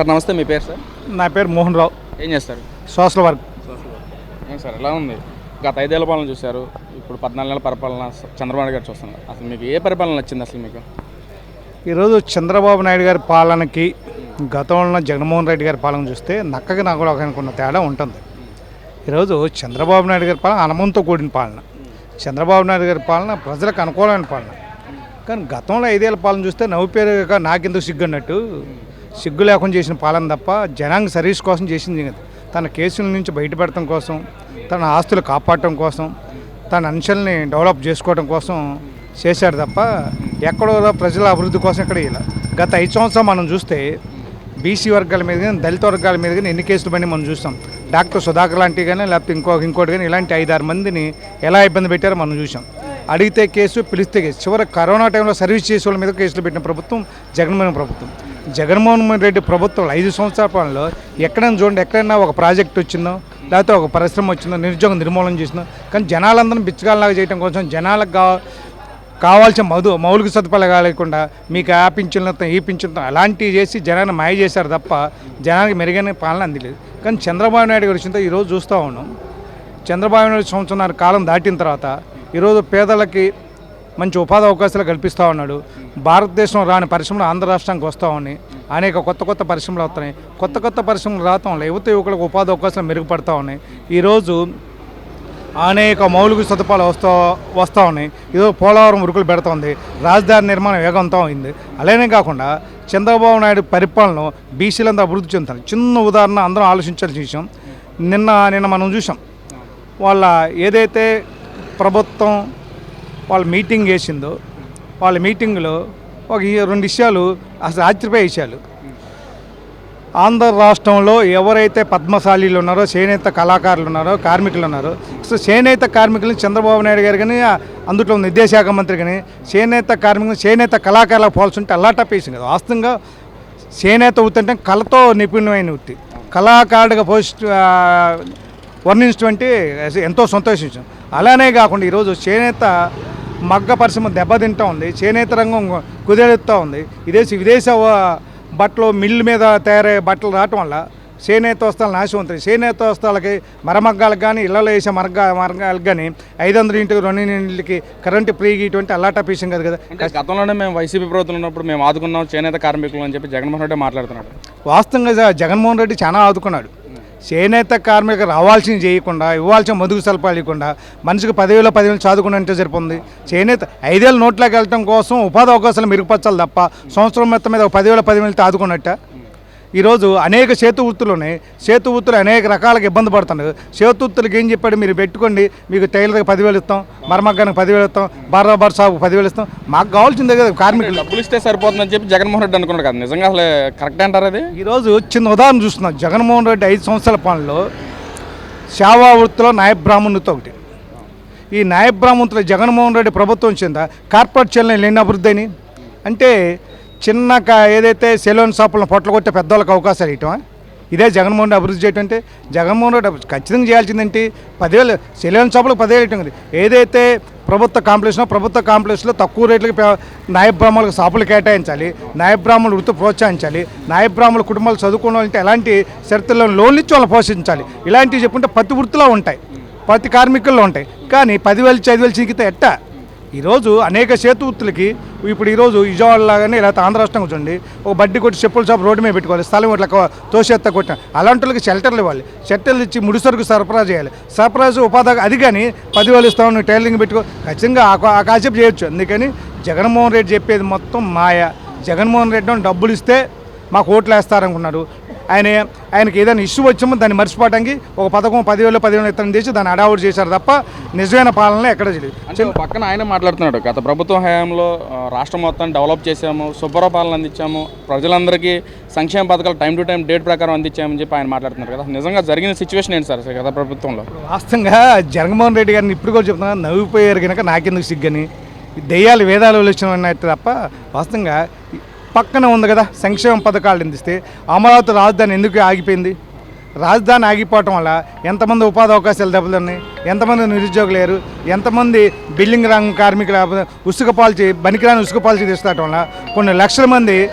Sir నమస్తే మీ పేరు sir? నా పేరు మోహన్ రావు. ఏం చేస్తారు? Social work. ఏం సార్ ఎలా ఉంది? గత ఐదేళ్ళ పాలన చూశారు ఇప్పుడు పద్నాలుగు నెలల పరిపాలన చంద్రబాబు గారు చూస్తున్నారు. అసలు మీకు ఏ పరిపాలన నచ్చింది అసలు మీకు? ఈరోజు చంద్రబాబు నాయుడు గారి పాలనకి గతంలో జగన్మోహన్ రెడ్డి గారి పాలన చూస్తే నక్కకి నాకు అనుకున్న తేడా ఉంటుంది. ఈరోజు చంద్రబాబు నాయుడు గారి పాలన అనుమంతో కూడిన పాలన. చంద్రబాబు నాయుడు గారి పాలన ప్రజలకు అనుకూలమైన పాలన. కానీ గతంలో ఐదేళ్ళ పాలన చూస్తే నవ్వుపేరుగా నాకెందుకు సిగ్గు అన్నట్టు సిగ్గు లేకుండా చేసిన పాలన తప్ప జనాంగ సర్వీస్ కోసం చేసింది తన కేసుల నుంచి బయటపెడటం కోసం తన ఆస్తులు కాపాడటం కోసం తన అంశాలని డెవలప్ చేసుకోవడం కోసం చేశాడు తప్ప ఎక్కడో ప్రజల అభివృద్ధి కోసం ఇక్కడ ఇలా. గత ఐదు సంవత్సరాలు మనం చూస్తే బీసీ వర్గాల మీద కానీ దళిత వర్గాల మీద కానీ ఎన్ని కేసులు పని మనం చూసాం డాక్టర్ సుధాకర్ లాంటివి కానీ లేకపోతే ఇంకో ఇంకోటి కానీ ఇలాంటి ఐదారు మందిని ఎలా ఇబ్బంది పెట్టారో మనం చూసాం అడిగితే కేసు పిలిస్తే కేసు. చివరి కరోనా టైంలో సర్వీస్ చేసే వాళ్ళ మీద కేసులు పెట్టిన ప్రభుత్వం జగన్మోహన్ ప్రభుత్వం. జగన్మోహన్ రెడ్డి ప్రభుత్వం ఐదు సంవత్సరాల పాలనలో ఎక్కడైనా చూడండి ఎక్కడైనా ఒక ప్రాజెక్ట్ వచ్చిందో లేకపోతే ఒక పరిశ్రమ వచ్చిందో నిరుద్యోగం నిర్మూలన చేసిందో కానీ జనాలందరం బిచ్చగాళ్ళలాగా చేయడం కోసం జనాలకు కా కావాల్సిన మధు మౌలిక సదుపాయాలు కాలేకుండా మీకు ఆ పింఛన్లతో ఈ పింఛన్లతో అలాంటివి చేసి జనాన్ని మాయ చేశారు తప్ప జనానికి మెరుగైన పాలన అందలేదు. కానీ చంద్రబాబు నాయుడు గారి వచ్చిందో ఈరోజు చూస్తూ ఉన్నాం. చంద్రబాబు నాయుడు సంవత్సరం కాలం దాటిన తర్వాత ఈరోజు పేదలకి మంచి ఉపాధి అవకాశాలు కల్పిస్తూ ఉన్నాడు. భారతదేశం రాని పరిశ్రమలు ఆంధ్ర రాష్ట్రానికి వస్తూ ఉన్నాయి. అనేక కొత్త కొత్త పరిశ్రమలు వస్తున్నాయి. కొత్త కొత్త పరిశ్రమలు రావటం వల్ల యువత యువకులకు ఉపాధి అవకాశాలు మెరుగుపడతా ఉన్నాయి. ఈరోజు అనేక మౌలిక సదుపాయాలు వస్తూ వస్తూ ఉన్నాయి. ఏదో పోలవరం ఉరుకులు పెడుతోంది. రాజధాని నిర్మాణం వేగవంతం అయింది. అలానే కాకుండా చంద్రబాబు నాయుడు పరిపాలన బీసీలంతా అభివృద్ధి చెందుతారు. చిన్న ఉదాహరణ అందరం ఆలోచించాల్సిన విషయం. నిన్న నిన్న మనం చూసాం వాళ్ళ ఏదైతే ప్రభుత్వం వాళ్ళ మీటింగ్ వేసిందో వాళ్ళ మీటింగ్లో ఒక రెండు విషయాలు అసలు ఆశ్చర్యపోయే విషయాలు ఆంధ్ర రాష్ట్రంలో ఎవరైతే పద్మశాలీలు ఉన్నారో చేనేత కళాకారులు ఉన్నారో కార్మికులు ఉన్నారో సో చేనేత కార్మికులను చంద్రబాబు నాయుడు గారు కానీ అందులో ఉన్న విద్యాశాఖ మంత్రి కానీ చేనేత కార్మికులు చేనేత కళాకారులకు పోల్చుంటే అల్లాటా పేసింది కదా. వాస్తవంగా చేనేత వృత్తి అంటే కళతో నిపుణమైన వృత్తి కళాకారుడిగా పోస్ట్ వర్ణించినటువంటి ఎంతో సంతోషించాం. అలానే కాకుండా ఈరోజు చేనేత మగ్గ పరిశ్రమ దెబ్బతింటూ ఉంది చేనేత రంగం కుదేలుతూ ఉంది. విదేశ వ- బట్టలు మిల్లు మీద తయారయ్యే బట్టలు రావటం వల్ల చేనేత వస్త్రాలు నాశనం అవుతాయి చేనేత వస్త్రాలకి మరమగ్గాలకు కానీ ఇళ్ళలో వేసే మరగ మరగాలకు కానీ ఐదు వందల ఇంటికి రెండు ఇంటికి కరెంటు ఫ్రీ ఇటువంటి అల్లాటా పీసం కదా కదా. గతంలోనే మేము వైసీపీ ప్రభుత్వం ఉన్నప్పుడు మేము ఆదుకున్నాం చేనేత కార్మికులు అని చెప్పి జగన్మోహన్ రెడ్డి మాట్లాడుతున్నాడు. వాస్తవంగా జగన్మోహన్ రెడ్డి చాలా ఆదుకున్నాడు. చేనేత కార్మికులు రావాల్సింది చేయకుండా ఇవ్వాల్సిన మదుగు సలపాలు ఇవ్వకుండా మనిషికి పదివేల పదివేలు చదువుకున్నంటే సరిపోతుంది. చేనేత ఐదేళ్ళ నోట్లోకి వెళ్ళటం కోసం ఉపాధి అవకాశాలు మెరుగుపరచాలి తప్ప సంవత్సరం మొత్తం మీద ఒక పదివేల పదివేలు ఆదుకున్నట్ట ఈరోజు అనేక సేతు వృత్తులు ఉన్నాయి. సేతు వృత్తులు అనేక రకాలుగా ఇబ్బంది పడుతున్నారు. సేతు వృత్తులకి ఏం చెప్పాడు? మీరు పెట్టుకోండి. మీకు టైలర్కి పదివేలు ఇస్తాం. మరమగ్గానికి పదివేలు ఇస్తాం. బార్బార్ సాగు పదివేలు ఇస్తాం. మాకు కావాల్సిందే కదా కార్మికులు. డబ్బులు ఇస్తే సరిపోతుందని చెప్పి జగన్మోహన్ రెడ్డి అనుకున్నాడు కదా. నిజంగా అసలు కరెక్ట్ అంటారు అది ఈరోజు చిన్న ఉదాహరణ చూస్తున్నాం. జగన్మోహన్ రెడ్డి ఐదు సంవత్సరాల పాలనలో సేవా వృత్తిలో నాయ బ్రాహ్మణుతో ఒకటి. ఈ నాయ బ్రాహ్మణుతో జగన్మోహన్ రెడ్డి ప్రభుత్వం చెంద? కార్పొరేట్ చెల్లెలు ఎన్ని అభివృద్ధి అయినాయి అంటే చిన్న ఏదైతే సెలూన్ షాపులను పొట్టలు కొట్టే పెద్దవాళ్ళకి అవకాశాలు ఇవ్వటం ఇదే జగన్మోహన్ రెడ్డి అభివృద్ధి చేయటం అంటే జగన్మోహన్ రెడ్డి ఖచ్చితంగా ఖచ్చితంగా చేయాల్సిందేంటి? పదివేలు సెలూన్ షాపులకు పదివేలు ఇవ్వటం కదా. ఏదైతే ప్రభుత్వ కాంప్లెక్స్లో ప్రభుత్వ కాంప్లెక్స్లో తక్కువ రేట్లకి నాయబ్రాహ్మణులకు షాపులు కేటాయించాలి నాయబ్రాహ్మణులు వృత్తి ప్రోత్సహించాలి నాయబ్రాహ్మణుల కుటుంబాలు చదువుకున్న వాళ్ళంటే ఎలాంటి షరతుల్లో లోన్లు ఇచ్చి వాళ్ళు పోషించాలి ఇలాంటివి చెప్పుకుంటే ప్రతి వృత్తిలో ఉంటాయి ప్రతి కార్మికుల్లో ఉంటాయి. కానీ పదివేలు చదివేలు ఐదు చీకితే ఎట్టా? ఈరోజు అనేక సేతు వృత్తులకి ఇప్పుడు ఈరోజు విజయవాడ లాగానే లేకపోతే ఆంధ్ర రాష్ట్రం చూడండి. ఒక బడ్డీ కొట్టి చెప్పుల షాప్ రోడ్డు మీద పెట్టుకోవాలి. స్థలం ఇట్లా తోసేత్త కొట్టిన. అలాంటి వాళ్ళకి షెల్టర్లు ఇవ్వాలి. షెల్టర్లు ఇచ్చి ముడి సరుకు సరఫరా చేయాలి. సరఫరా ఉపాధి అది కానీ పదివేలు ఇస్తాం నువ్వు టైలరింగ్ పెట్టుకో. ఖచ్చితంగా ఆకాశం ఆ కాసేపు చేయొచ్చు. అందుకని జగన్మోహన్ రెడ్డి చెప్పేది మొత్తం మాయ. జగన్మోహన్ రెడ్డి డబ్బులు ఇస్తే మాకు ఓట్లు వేస్తారనుకున్నారు ఆయన ఆయనకి ఏదైనా ఇష్యూ వచ్చామో దాన్ని మర్చిపోవడానికి ఒక పథకం పదివేలు పదివేలు ఇతను చేసి దాన్ని అడావుడు చేశారు తప్ప నిజమైన పాలన ఎక్కడ చేయలేదు. పక్కన ఆయన మాట్లాడుతున్నాడు. గత ప్రభుత్వం హయాంలో రాష్ట్రం మొత్తం డెవలప్ చేసాము శుభ్ర పాలన అందించాము ప్రజలందరికీ సంక్షేమ పథకాలు టైం టు టైం డేట్ ప్రకారం అందించామని చెప్పి ఆయన మాట్లాడుతున్నారు కదా. నిజంగా జరిగిన సిచ్యువేషన్ ఏంటి సార్ గత ప్రభుత్వంలో? వాస్తవంగా జగన్మోహన్ రెడ్డి గారిని ఇప్పుడు కూడా చెప్తున్నా నవ్విపోయారు కనుక నాకెందుకు సిగ్గని? దెయ్యాలు వేదాలు వచ్చినట్టు తప్ప వాస్తవంగా పక్కన ఉంది కదా సంక్షేమ పథకాలు అందిస్తే అమరావతి రాజధాని ఎందుకు ఆగిపోయింది? రాజధాని ఆగిపోవటం వల్ల ఎంతమంది ఉపాధి అవకాశాలు దెబ్బతిన్నాయి? ఎంతమంది నిరుద్యోగులు లేరు? ఎంతమంది బిల్డింగ్ రంగ కార్మికుల ఉసుక పాల్చి బనికిరాని ఉసుక పాల్చి తీసుకోవటం వల్ల కొన్ని లక్షల మంది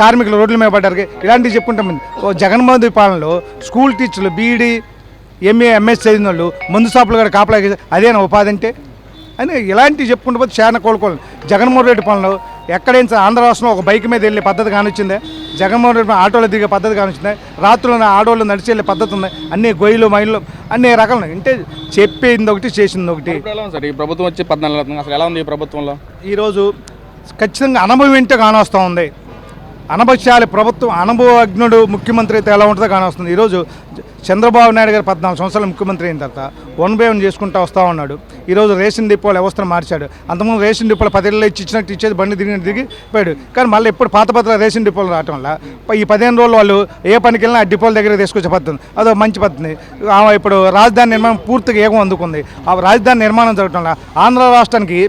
కార్మికులు రోడ్ల మీద పడ్డారు. ఇలాంటివి చెప్పుకుంటాం ఓ జగన్మోహన్ పాలనలో స్కూల్ టీచర్లు బీఈడీ ఎంఏ ఎంఎస్ చదివిన వాళ్ళు మందు షాపులు కూడా కాపలా అదేనా ఉపాధి అంటే? అని ఇలాంటివి చెప్పుకుంటే పోతే చాలా కోలుకోవాలి. జగన్మోహన్ రెడ్డి పాలనలో ఎక్కడైనా ఆంధ్ర రాష్ట్రంలో ఒక బైక్ మీద వెళ్ళే పద్ధతి కానిచ్చిందే. జగన్మోహన్ రెడ్డి ఆటోలో దిగే పద్ధతి కానిచ్చిందే. రాత్రులు ఆటోలు నడిచి వెళ్ళే పద్ధతి ఉంది. అన్ని గొయ్యిలు మైళ్ళు అన్ని రకాలు. అంటే చెప్పింది ఒకటి చేసింది ఒకటి. సార్? ఈ ప్రభుత్వం వచ్చి పద్నాలుగు. అసలు ఎలా ఉంది ఈ ప్రభుత్వంలో? ఈరోజు ఖచ్చితంగా అనుభవం ఏంటో కానొస్తూ ఉంది. అనభశాలి ప్రభుత్వం అనుభవజ్ఞుడు ముఖ్యమంత్రి అయితే ఎలా ఉంటుందో కానొస్తుంది. ఈరోజు చంద్రబాబు నాయుడు గారు పద్నాలుగు సంవత్సరాలు ముఖ్యమంత్రి అయిన తర్వాత వన్ బై వన్ చేసుకుంటూ వస్తూ ఉన్నాడు. ఈరోజు రేషన్ డిపోల వ్యవస్థను మార్చాడు. అంతకుముందు రేషన్ డిపోలు పదేళ్ళు ఇచ్చి ఇచ్చినట్టు ఇచ్చేది బండి దిగి దిగి పోయాడు. కానీ మళ్ళీ ఎప్పుడు పాత పత్ర రేషన్ డిపోలు రావటం వల్ల ఈ పదిహేను రోజులు వాళ్ళు ఏ పనికి వెళ్ళినా ఆ డిపోల దగ్గర తీసుకొచ్చే పద్ధతి అదో మంచి పద్ధతి ఇప్పుడు రాజధాని నిర్మాణం పూర్తిగా ఏగం అందుకుంది. ఆ రాజధాని నిర్మాణం జరగటం వల్ల ఆంధ్ర రాష్ట్రానికి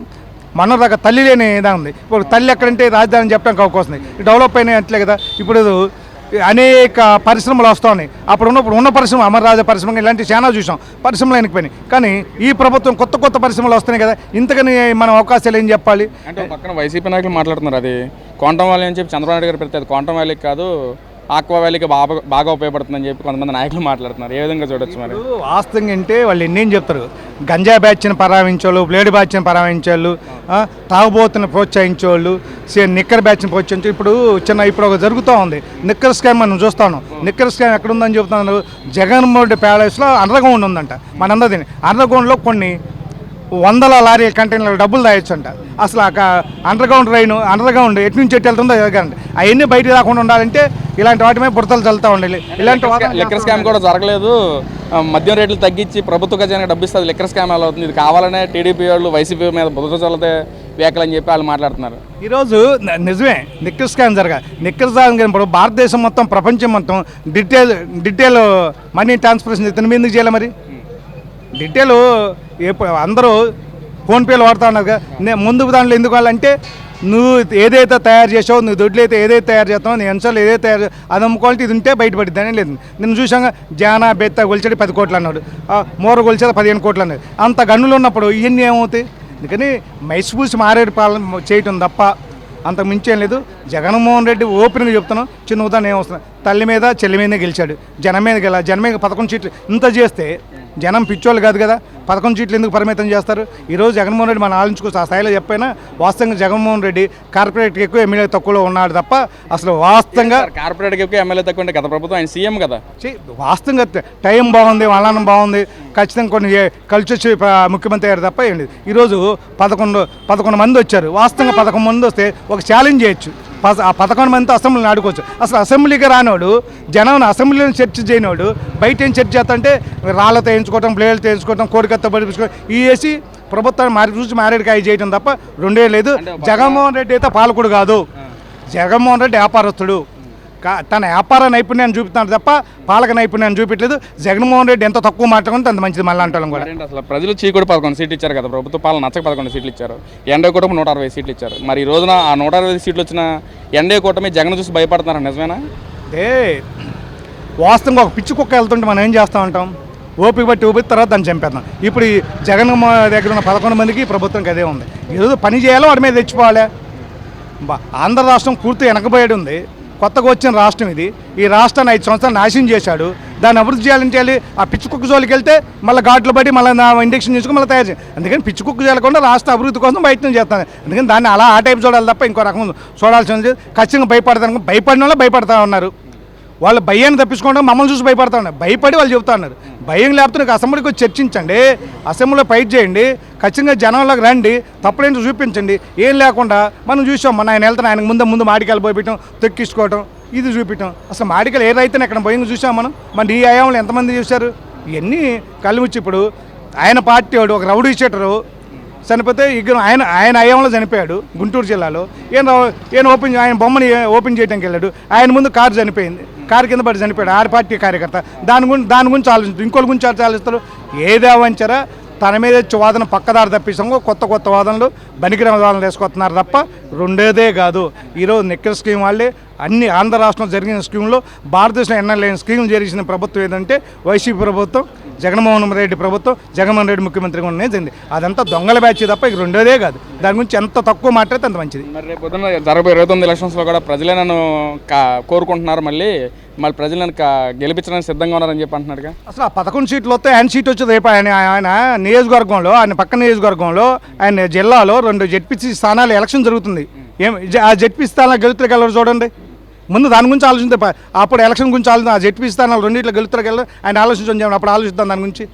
మన దాకా తల్లి లేని ఇదా ఉంది. ఇప్పుడు తల్లి ఎక్కడంటే రాజధాని చెప్పడానికి అవకాశం డెవలప్ అయినాయి అట్లే కదా. ఇప్పుడు అనేక పరిశ్రమలు వస్తూ ఉన్నాయి అప్పుడు ఉన్నప్పుడు ఉన్న పరిశ్రమ అమరరాజ పరిశ్రమ ఇలాంటివి చాలా చూసాం. పరిశ్రమలు వెనకపోయినాయి కానీ ఈ ప్రభుత్వం కొత్త కొత్త పరిశ్రమలు వస్తున్నాయి కదా. ఇంతకని మనం అవకాశాలు ఏం చెప్పాలి? అంటే పక్కన వైసీపీ నాయకులు మాట్లాడుతున్నారు. అది కోంటం వ్యాలీ అని చెప్పి చంద్రబాబు నాయుడు గారు పెడితే అది క్వాంటమ్ వ్యాలీకి కాదు. ఆక్వా వ్యాలీకి బాగా బాగా ఉపయోగపడుతుందని చెప్పి కొంతమంది నాయకులు మాట్లాడుతున్నారు. ఏ విధంగా చూడొచ్చు మరి? వాస్తవంగా అంటే వాళ్ళు ఎన్నేం చెప్తారు? గంజా బ్యాచ్ని పరావించేవాళ్ళు బ్లేడ్ బ్యాచ్ని పరావించేవాళ్ళు తాగుబోతుని ప్రోత్సహించేవాళ్ళు సే- నిక్కర్ బ్యాచ్ని ప్రోత్సహించే ఇప్పుడు చిన్న ఇప్పుడు ఒక జరుగుతూ ఉంది. నిక్కర్ స్కామ్ మనం చూస్తాను నిక్కర్ స్కామ్ ఎక్కడ ఉందని చెప్తున్నారు? జగన్మోహన్ రెడ్డి ప్యాలెస్లో అండర్గ్రౌండ్ ఉందంట. మనందరిది అండర్గ్రౌండ్లో కొన్ని వందల లారీ కంటైనర్లు డబ్బులు దాయొచ్చంట. అసలు ఆ under ground rain under ground ఎటు నుంచి ఎటు వెళ్తుందో ఎదగండి అవన్నీ బయట రాకుండా ఉండాలంటే ఇలాంటి వాటి మీద బుడతలు చల్లుతూ ఉండాలి. ఇలాంటి లిక్కర్ స్కామ్ కూడా జరగలేదు. మద్యం రేట్లు తగ్గించి ప్రభుత్వ ఖజానాకి డబ్బు ఇస్తుంది లిక్కర్ స్కామ్ ఎలా అవుతుంది. ఇది కావాలనే టీడీపీ వాళ్ళు వైసీపీ మీద బుద్ధ చల్లతే వ్యాఖ్యలు అని చెప్పి వాళ్ళు మాట్లాడుతున్నారు. ఈరోజు నిజమే నిక్కర్ స్కామ్ జరగా నిక్కర్ స్కామ్ ఇప్పుడు భారతదేశం మొత్తం ప్రపంచం మొత్తం డీటెయిల్ డీటెయిల్ మనీ ట్రాన్స్ఫర్షన్ ఇతను మీద ఎందుకు చేయాలి మరి? డీటెయిల్ అందరూ ఫోన్పేలు వాడుతా ఉన్నారు నేను ముందు దాంట్లో ఎందుకు వాళ్ళంటే నువ్వు ఏదైతే తయారు చేసావు నువ్వు దొడ్లు అయితే ఏదైతే తయారు చేస్తావు నీ అంశాలు ఏదైతే తయారు అది అమ్ముకోవాలి ఇది ఉంటే బయటపడిద్ది. అని లేదు. నేను చూసాక జానా బెత్త గొలిచాడు పది కోట్లు అన్నాడు. ఆ, మోర గొలిచాడు పదిహేను కోట్లు అన్నాడు. అంత గన్నులు ఉన్నప్పుడు ఇవన్నీ ఏమవుతాయి? అందుకని మైసూసి మారేడు పాలన చేయటం తప్ప అంత మించేం లేదు. జగన్మోహన్ రెడ్డి ఓపెన్గా చెప్తున్నాం చిన్న ఉదాహరణ ఏమొస్తుంది తల్లి మీద చెల్లి మీదనే గెలిచాడు. జనం మీద గెల జనం మీద పదకొండు సీట్లు ఇంత చేస్తే జనం పిచ్చోళ్ళు కాదు కదా. పదకొండు సీట్లు ఎందుకు పరిమితం చేస్తారు? ఈరోజు జగన్మోహన్ రెడ్డి మనం ఆలోచించుకోవచ్చు ఆ స్థాయిలో చెప్పైనా వాస్తవంగా జగన్మోహన్ రెడ్డి కార్పొరేట్కి ఎక్కువ ఎమ్మెల్యే తక్కువలో ఉన్నాడు తప్ప అసలు వాస్తవంగా కార్పొరేట్కి ఎక్కువ ఎమ్మెల్యే తక్కువ అంటే గత ప్రభుత్వం ఆయన సీఎం కదా. వాస్తవంగా టైం బాగుంది వాళ్ళనం బాగుంది. ఖచ్చితంగా కొన్ని కలిసి వచ్చి ముఖ్యమంత్రి అయ్యారు తప్ప ఏం లేదు. ఈరోజు పదకొండు పదకొండు మంది వచ్చారు. వాస్తవంగా పదకొండు మంది వస్తే ఒక ఛాలెంజ్ చేయొచ్చు. ఆ పదకొండు మందితో అసెంబ్లీని ఆడుకోవచ్చు అసలు అసెంబ్లీకి రానోడు జనం అసెంబ్లీలో చర్చ చేయనోడు బయట ఏం చర్చ చేస్తా అంటే రాళ్ళతో వేయించుకోవటం ప్లేయర్లతో వేయించుకోవటం కోడికత్త పడిపించుకోవడం ఈ వేసి ప్రభుత్వాన్ని మారి చూసి మారేడుకాయ చేయటం తప్ప రెండే లేదు. జగన్మోహన్ రెడ్డి అయితే పాలకుడు కాదు. జగన్మోహన్ రెడ్డి వ్యాపారస్తుడు. తన వ్యాపార నైపుణ్యాన్ని చూపుతున్నాడు తప్ప పాలక నైపుణ్యాన్ని చూపించలేదు జగన్మోహన్ రెడ్డి ఎంత తక్కువ మాట్లాడుకుంటే అంత మంచిది మళ్ళీ అంటాం కూడా. అసలు? ప్రజలు చీకుడు పదకొండు సీట్లు ఇచ్చారు కదా ప్రభుత్వ. పాలన నచ్చక పదకొండు సీట్లు ఇచ్చారు. ఎన్డీ కూటమి నూట అరవై సీట్లు ఇచ్చారు. మరి ఈ రోజున ఆ నూట అరవై సీట్లు వచ్చిన ఎన్డీ కూటమి జగన్ చూసి భయపడుతున్నారు? నిజమేనా? అంటే వాస్తవంగా ఒక పిచ్చి కుక్క వెళ్తుంటే మనం ఏం చేస్తూ ఉంటాం? ఓపిక బట్టి ఊపిరి తర్వాత దాన్ని చంపేద్దాం. ఇప్పుడు ఈ జగన్ దగ్గర ఉన్న పదకొండు మందికి ప్రభుత్వంకి అదే ఉంది. ఈరోజు పని చేయాలో వాడి మీద తెచ్చిపోవాలి బా- ఆంధ్ర రాష్ట్రం పూర్తి వెనకబోయేది ఉంది. కొత్తగా వచ్చిన రాష్ట్రం ఇది. ఈ రాష్ట్రాన్ని ఐదు సంవత్సరాలు నాశనం చేశాడు. దాన్ని అభివృద్ధి చేయాలంటే చేయాలి ఆ పిచ్చి కుక్క జోలికి వెళ్తే మళ్ళీ ఘాట్లు పడి మళ్ళీ ఇండక్షన్ చేసుకుని మళ్ళీ తయారు చేయాలి. అందుకని పిచ్చి కుక్క చేయకుండా రాష్ట్ర అభివృద్ధి కోసం ప్రయత్నం చేస్తాను. అందుకని దాన్ని అలా ఆ టైప్ చూడాలి తప్ప ఇంకో రకం చూడాల్సింది ఖచ్చితంగా భయపడతాను భయపడిన వాళ్ళు భయపడతా ఉన్నారు. వాళ్ళ భయాన్ని తప్పించుకోవడం మమ్మల్ని చూసి భయపడతా ఉన్నారు. భయపడి వాళ్ళు చెబుతా ఉన్నారు. భయం లేకపోతే నీకు అసెంబ్లీకి వచ్చి చర్చించండి అసెంబ్లీలో ఫైట్ చేయండి ఖచ్చితంగా జనంలోకి రండి తప్పులేంటి చూపించండి ఏం లేకుండా మనం చూసాం మన ఆయన వెళ్తాను ఆయనకు ముందు ముందు మాడికాయలు పోయటం తొక్కించుకోవటం ఇది చూపించడం. అసలు మాడికాయలు ఏ రైతుని ఎక్కడ భయం చూసాం మనం? మన ఈ ఆయాంలో ఎంతమంది చూశారు? ఇవన్నీ కళ్ళు ఇప్పుడు ఆయన పార్టీ వాడు ఒక రౌడీ షీటరు చనిపోతే ఇక ఆయన ఆయన అయ్యంలో చనిపోయాడు గుంటూరు జిల్లాలో. ఈయన ఈయన ఓపెన్ ఆయన బొమ్మని ఓపెన్ చేయడానికి వెళ్ళాడు. ఆయన ముందు కారు చనిపోయింది. కారు కింద పడి చనిపోయాడు. ఆరు పార్టీ కార్యకర్త. దాని గురించి దాని గురించి ఆలోచిస్తారు ఇంకోటి గురించి ఆలోచిస్తారు. ఏదేవంచరా తన మీద వచ్చే వాదన పక్కదారి తప్పిస్తాము కొత్త కొత్త వాదనలు బనికిర వాదనలు వేసుకొస్తున్నారు తప్ప రెండేదే కాదు. ఈరోజు నిక్కర్ స్కీమ్ వాళ్ళే అన్ని ఆంధ్ర రాష్ట్రంలో జరిగిన స్కీమ్లో భారతదేశంలో ఎన్నో లేని జరిగిన ప్రభుత్వం ఏదంటే వైసీపీ ప్రభుత్వం జగన్మోహన్ రెడ్డి ప్రభుత్వం జగన్మోహన్ రెడ్డి ముఖ్యమంత్రిగా ఉండనే జరిగింది అదంతా దొంగల బ్యాచ్ తప్ప ఇక రెండోదే కాదు. దాని గురించి ఎంత తక్కువ మాట్లాడితే అంత మంచిది. మరి రేపు పొద్దున్న జరగబోయే ఇరవై తొమ్మిది ఎలక్షన్స్లో కూడా ప్రజలే నన్ను కోరుకుంటున్నారు మళ్ళీ. మళ్ళీ ప్రజలు నన్ను గెలిపించడానికి సిద్ధంగా ఉన్నారని చెప్పి అంటున్నారుగా అసలు ఆ పదకొండు సీట్లు వస్తే ఆయన సీట్ వచ్చేది రేపు ఆయన ఆయన నియోజకవర్గంలో ఆయన పక్క నియోజకవర్గంలో ఆయన జిల్లాలో రెండు జెడ్పీసీ స్థానాలు ఎలక్షన్ జరుగుతుంది. ఏం ఆ జెడ్పీ స్థానాలు గెలుతురు చూడండి. ముందు దాని గురించి ఆలోచిస్తే అప్పుడు ఎలక్షన్ గురించి ఆలోచన ఆ జెడ్పీ స్థానాలు రెండిట్లో గెలుతురు ఆయన ఆలోచించండి అప్పుడు ఆలోచిద్దాం దాని గురించి.